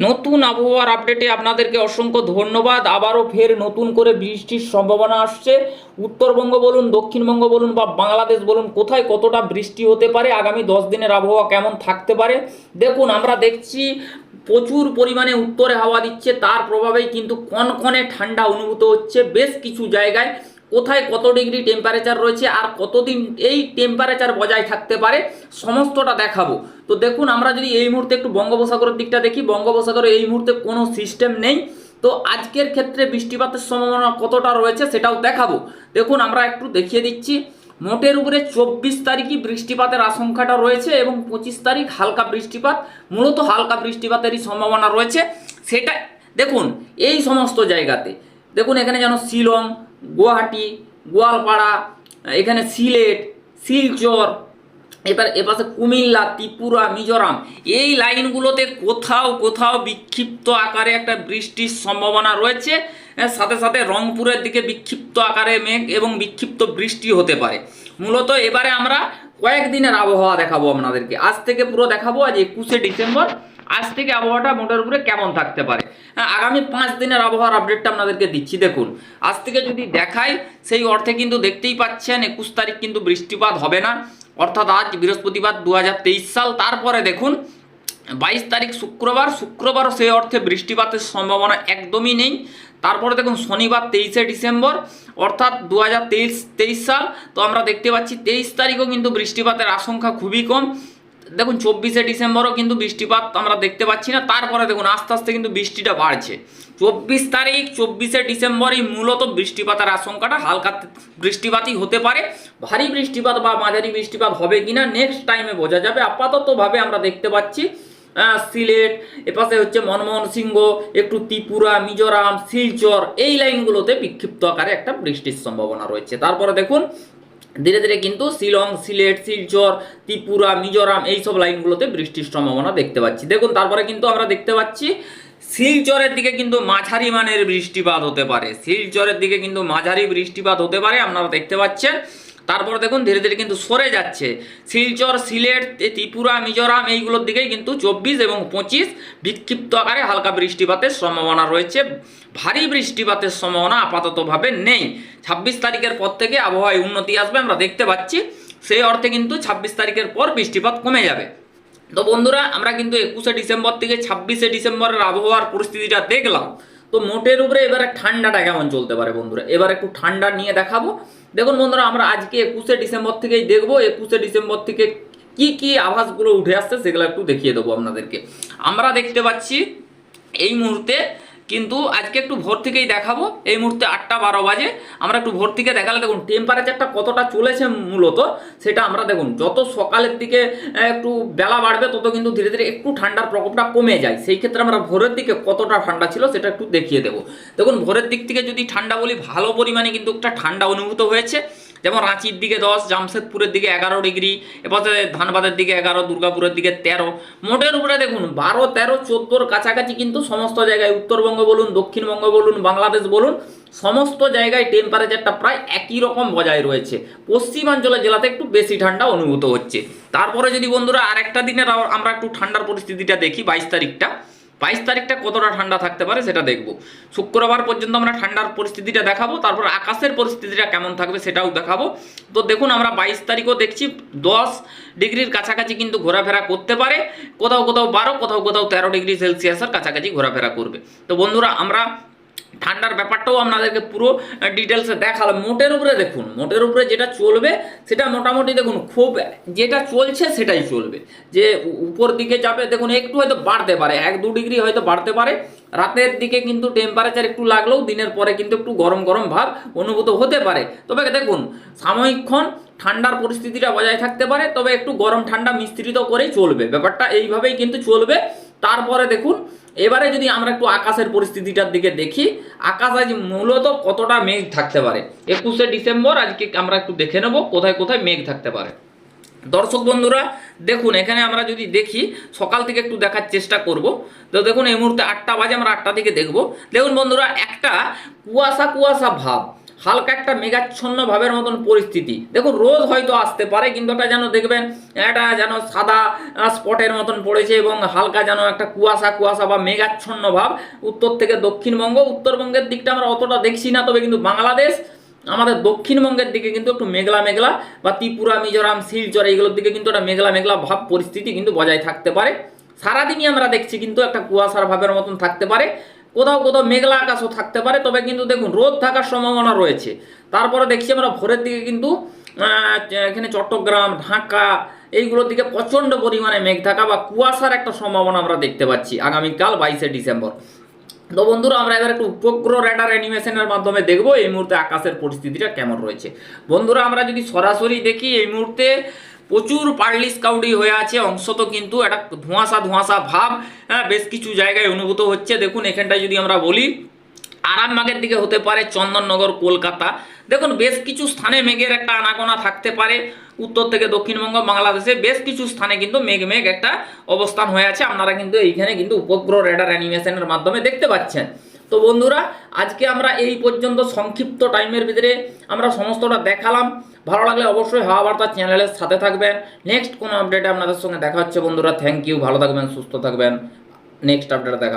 নতুন আবহাওয়ার আপডেটে আপনাদেরকে অসংখ্য ধন্যবাদ। আবারও ফের নতুন করে বৃষ্টির সম্ভাবনা আসছে। উত্তরবঙ্গ বলুন, দক্ষিণবঙ্গ বলুন বা বাংলাদেশ বলুন, কোথায় কতটা বৃষ্টি হতে পারে, আগামী দশ দিনের আবহাওয়া কেমন থাকতে পারে? দেখুন, আমরা দেখছি প্রচুর পরিমাণে উত্তরে হাওয়া দিচ্ছে, তার প্রভাবেই কিন্তু কনকনে ঠান্ডা অনুভূত হচ্ছে বেশ কিছু জায়গায়। কোথায় কত ডিগ্রি টেম্পারেচার রয়েছে আর কতদিন এই টেম্পারেচার বজায় থাকতে পারে, সমস্তটা দেখাবো। তো দেখুন, আমরা যদি এই মুহূর্তে একটু বঙ্গোপসাগরের দিকটা দেখি, বঙ্গোপসাগরে এই মুহূর্তে কোনো সিস্টেম নেই। তো আজকের ক্ষেত্রে বৃষ্টিপাতের সম্ভাবনা কতটা রয়েছে সেটাও দেখাবো। দেখুন, আমরা একটু দেখিয়ে দিচ্ছি, মোটের উপরে চব্বিশ তারিখই বৃষ্টিপাতের আশঙ্কাটা রয়েছে এবং পঁচিশ তারিখ হালকা বৃষ্টিপাত, মূলত হালকা বৃষ্টিপাতেরই সম্ভাবনা রয়েছে। সেটা, দেখুন, এই সমস্ত জায়গাতে। দেখুন, এখানে যেন শিলং গুয়াহাটি, গোয়ালপাড়া, এখানে সিলেট, শিলচর এবার এপাশে কুমিল্লা, ত্রিপুরা, মিজোরাম। এই লাইনগুলোতে কোথাও কোথাও বিক্ষিপ্ত আকারে একটা বৃষ্টির সম্ভাবনা রয়েছে। সাথে সাথে রংপুরের দিকে বিক্ষিপ্ত আকারে মেঘ এবং বিক্ষিপ্ত বৃষ্টি হতে পারে। মূলত এবারে আমরা কয়েকদিনের আবহাওয়া দেখাবো আপনাদেরকে। আজ থেকে পুরো দেখাবো, আজ একুশে ডিসেম্বর। আজ থেকে আবহাওয়াটা মোটের উপরে কেমন থাকতে পারে? হ্যাঁ আগামী পাঁচ দিনের আবহাওয়ার আপডেটটা আপনাদেরকে দিচ্ছি, দেখুন। আজ থেকে যদি দেখাই, সেই অর্থে কিন্তু দেখতেই পাচ্ছেন, একুশ তারিখ কিন্তু বৃষ্টিপাত হবে না। অর্থাৎ আজ বৃহস্পতিবার দু হাজার তেইশ সাল, তারপরে দেখুন, বাইশ তারিখ শুক্রবার, শুক্রবারও সেই অর্থে বৃষ্টিপাতের সম্ভাবনা একদমই নেই। তারপরে দেখুন, শনিবার তেইশে ডিসেম্বর, অর্থাৎ দু হাজার সাল। তো আমরা দেখতে পাচ্ছি, তেইশ তারিখও কিন্তু বৃষ্টিপাতের আশঙ্কা খুবই কম। দেখুন, চব্বিশে ডিসেম্বরও কিন্তু বৃষ্টিপাত আমরা দেখতে পাচ্ছি না। তারপরে দেখুন, আস্তে আস্তে কিন্তু বৃষ্টিটা বাড়ছে। চব্বিশ তারিখ, চব্বিশে ডিসেম্বরই মূলত বৃষ্টিপাতের আশঙ্কাটা হালকা বৃষ্টিপাতই হতে পারে। ভারী বৃষ্টিপাত বা মাঝারি বৃষ্টিপাত হবে কিনা নেক্সট টাইমে বোঝা যাবে। আপাততভাবে আমরা দেখতে পাচ্ছি সিলেট এপাশে হচ্ছে মনমোহন সিংহ একটু ত্রিপুরা, মিজোরাম, শিলচর, এই লাইনগুলোতে বিক্ষিপ্ত আকারে একটা বৃষ্টির সম্ভাবনা রয়েছে। তারপরে দেখুন ধীরে ধীরে কিন্তু শিলং, সিলেট, শিলচর, ত্রিপুরা, মিজোরাম এইসব লাইনগুলোতে বৃষ্টির সম্ভাবনা দেখতে পাচ্ছি। দেখুন, তারপরে কিন্তু আমরা দেখতে পাচ্ছি শিলচরের দিকে কিন্তু মাঝারি মানের বৃষ্টিপাত হতে পারে। শিলচরের দিকে কিন্তু মাঝারি বৃষ্টিপাত হতে পারে। আপনারা দেখতে পাচ্ছেন তারপর দেখুন ধীরে ধীরে কিন্তু সরে যাচ্ছে। শিলচর, সিলেট ত্রিপুরা, মিজোরাম, এইগুলোর দিকেই কিন্তু চব্বিশ এবং পঁচিশ বিক্ষিপ্ত আকারে হালকা বৃষ্টিপাতের সম্ভাবনা রয়েছে। ভারী বৃষ্টিপাতের সম্ভাবনা আপাততভাবে নেই। ছাব্বিশ তারিখের পর থেকে আবহাওয়ায় উন্নতি আসবে, আমরা দেখতে পাচ্ছি। সেই অর্থে কিন্তু ছাব্বিশ তারিখের পর বৃষ্টিপাত কমে যাবে। তো বন্ধুরা, আমরা কিন্তু একুশে ডিসেম্বর থেকে ছাব্বিশে ডিসেম্বরের আবহাওয়ার পরিস্থিতিটা দেখলাম। তো মোটের উপরে এবারে ঠান্ডাটা কেমন চলতে পারে বন্ধুরা? এবার একটু ঠান্ডা নিয়ে দেখাবো। দেখুন বন্ধুরা, আমরা আজকে একুশে ডিসেম্বর থেকেই দেখব, একুশে ডিসেম্বর থেকে কি কি আভাসগুলো উঠে আসছে সেগুলো একটু দেখিয়ে দেবো আপনাদেরকে। আমরা দেখতে পাচ্ছি এই মুহূর্তে কিন্তু আজকে একটু ভোর থেকেই দেখাবো। এই মুহূর্তে আটটা বারো বাজে। আমরা একটু ভোর থেকে দেখালে দেখুন টেম্পারেচারটা কতটা চলেছে মূলত, সেটা আমরা দেখুন। যত সকালের দিকে একটু বেলা বাড়বে, তত কিন্তু ধীরে ধীরে একটু ঠান্ডার প্রকোপটা কমে যায়। সেই ক্ষেত্রে আমরা ভোরের দিকে কতটা ঠান্ডা ছিল, সেটা একটু দেখিয়ে দেবো। দেখুন, ভোরের দিক থেকে যদি ঠান্ডা বলি, ভালো পরিমাণে কিন্তু একটা ঠান্ডা অনুভূত হয়েছে। যেমন রাঁচির দিকে দশ, জামশেদপুরের দিকে এগারো ডিগ্রি, এপাশে ধানবাদের দিকে এগারো, দুর্গাপুরের দিকে তেরো। মোটের উপরে দেখুন, বারো, তেরো, চোদ্দোর কাছাকাছি কিন্তু সমস্ত জায়গায় উত্তরবঙ্গ বলুন, দক্ষিণবঙ্গ বলুন, বাংলাদেশ বলুন, সমস্ত জায়গায় টেম্পারেচারটা প্রায় একই রকম বজায় রয়েছে। পশ্চিমাঞ্চলের জেলাতে একটু বেশি ঠান্ডা অনুভূত হচ্ছে। তারপরে যদি বন্ধুরা আরেকটা দিনের আমরা একটু ঠান্ডার পরিস্থিতিটা দেখি, বাইশ তারিখটা। বাইশ তারিখটা কতটা ঠান্ডা থাকতে পারে সেটা দেখব। শুক্রবার পর্যন্ত আমরা ঠান্ডার পরিস্থিতিটা দেখাবো, তারপর আকাশের পরিস্থিতিটা কেমন থাকবে সেটাও দেখাবো। তো দেখুন, আমরা বাইশ তারিখও দেখছি, দশ ডিগ্রির কাছাকাছি কিন্তু ঘোরাফেরা করতে পারে। কোথাও কোথাও বারো, কোথাও কোথাও তেরো ডিগ্রি সেলসিয়াসের কাছাকাছি ঘোরাফেরা করবে। তো বন্ধুরা, আমরা ঠান্ডার ব্যাপারটাও আপনাদেরকে পুরো ডিটেলসে দেখালাম। মোটের উপরে দেখুন, মোটের উপরে যেটা চলবে, সেটা মোটামুটি দেখুন, খুব যেটা চলছে সেটাই চলবে। যে উপর দিকে যাবে, দেখুন, একটু হয়তো বাড়তে পারে, এক দু ডিগ্রি হয়তো বাড়তে পারে। রাতের দিকে কিন্তু টেম্পারেচার একটু লাগলেও দিনের পরে কিন্তু একটু গরম গরম ভাব অনুভূত হতে পারে। তবে দেখুন সাময়িকক্ষণ ঠান্ডার পরিস্থিতিটা বজায় থাকতে পারে, তবে একটু গরম ঠান্ডা মিশ্রিত করেই চলবে। ব্যাপারটা এইভাবেই কিন্তু চলবে। তারপরে দেখুন এবারে যদি আমরা একটু আকাশের পরিস্থিতিটার দিকে দেখি, আকাশ আজ মূলত কতটা মেঘ থাকতে পারে? একুশে ডিসেম্বর, আজকে আমরা একটু দেখে নেব কোথায় কোথায় মেঘ থাকতে পারে। দর্শক বন্ধুরা, দেখুন, এখানে আমরা যদি দেখি, সকাল থেকে একটু দেখার চেষ্টা করব। তো দেখুন, এই মুহূর্তে আটটা বাজে, আমরা আটটা থেকে দেখব। দেখুন বন্ধুরা, একটা কুয়াশা কুয়াশা ভাব। হালকা একটা মেঘাচ্ছন্ন ভাবের মতন পরিস্থিতি। দেখুন, রোদ হয়তো আসতে পারে, কিন্তু একটা যেন দেখবেন একটা যেন সাদা স্পটের মতন পড়েছে এবং হালকা যেন একটা কুয়াশা কুয়াশা বা মেঘাচ্ছন্ন ভাব। উত্তর থেকে দক্ষিণবঙ্গ, উত্তরবঙ্গের দিকটা আমরা অতটা দেখছি না, তবে কিন্তু বাংলাদেশ, আমাদের দক্ষিণবঙ্গের দিকে কিন্তু একটু মেঘলা মেঘলা বা ত্রিপুরা, মিজোরাম, শিলচর, এইগুলোর দিকে কিন্তু একটা মেঘলা মেঘলা ভাব পরিস্থিতি কিন্তু বজায় থাকতে পারে। সারাদিনই আমরা দেখছি কিন্তু একটা কুয়াশার ভাবের মতন থাকতে পারে। কোথাও কোথাও মেঘলা আকাশও থাকতে পারে, তবে কিন্তু দেখুন, রোদ থাকার সম্ভাবনা রয়েছে। তারপরে দেখছি আমরা ভোরের দিকে কিন্তু এখানে চট্টগ্রাম, ঢাকা, এইগুলোর দিকে প্রচণ্ড পরিমাণে মেঘ থাকা বা কুয়াশার একটা সম্ভাবনা আমরা দেখতে পাচ্ছি আগামীকাল বাইশে ডিসেম্বর। তো বন্ধুরা, আমরা এবার একটু উপগ্রহ র্যাডার অ্যানিমেশনের মাধ্যমে দেখব এই মুহূর্তে আকাশের পরিস্থিতিটা কেমন রয়েছে। বন্ধুরা, আমরা যদি সরাসরি দেখি এই মুহূর্তে প্রচুর পার্লি স্কাউডি হয়ে আছে, অংশত কিন্তু একটা ধোঁয়াশা ধোঁয়াশা ভাব হ্যাঁ বেশ কিছু জায়গায় অনুভূত হচ্ছে। দেখুন, এখানটায় যদি আমরা বলি, আরামবাগের দিকে হতে পারে চন্দননগর, কলকাতা। দেখুন, বেশ কিছু স্থানে মেঘের একটা আনাগোনা থাকতে পারে। উত্তর থেকে দক্ষিণবঙ্গ, বাংলাদেশে বেশ কিছু স্থানে কিন্তু মেঘ মেঘ একটা অবস্থান হয়ে আছে। আপনারা কিন্তু এইখানে কিন্তু উপগ্রহ রেডার অ্যানিমেশনের মাধ্যমে দেখতে পাচ্ছেন। তো বন্ধুরা, আজকে আমরা এই পর্যন্ত সংক্ষিপ্ত টাইমের ভিতরে আমরা সমস্তটা দেখালাম। ভালো লাগলে অবশ্যই হাওয়া বার্তা চ্যানেলের সাথে থাকবেন। নেক্সট কোনো আপডেটে আপনাদের সঙ্গে দেখা হচ্ছে বন্ধুরা। থ্যাংক ইউ ভালো থাকবেন, সুস্থ থাকবেন। নেক্সট আপডেটে দেখা।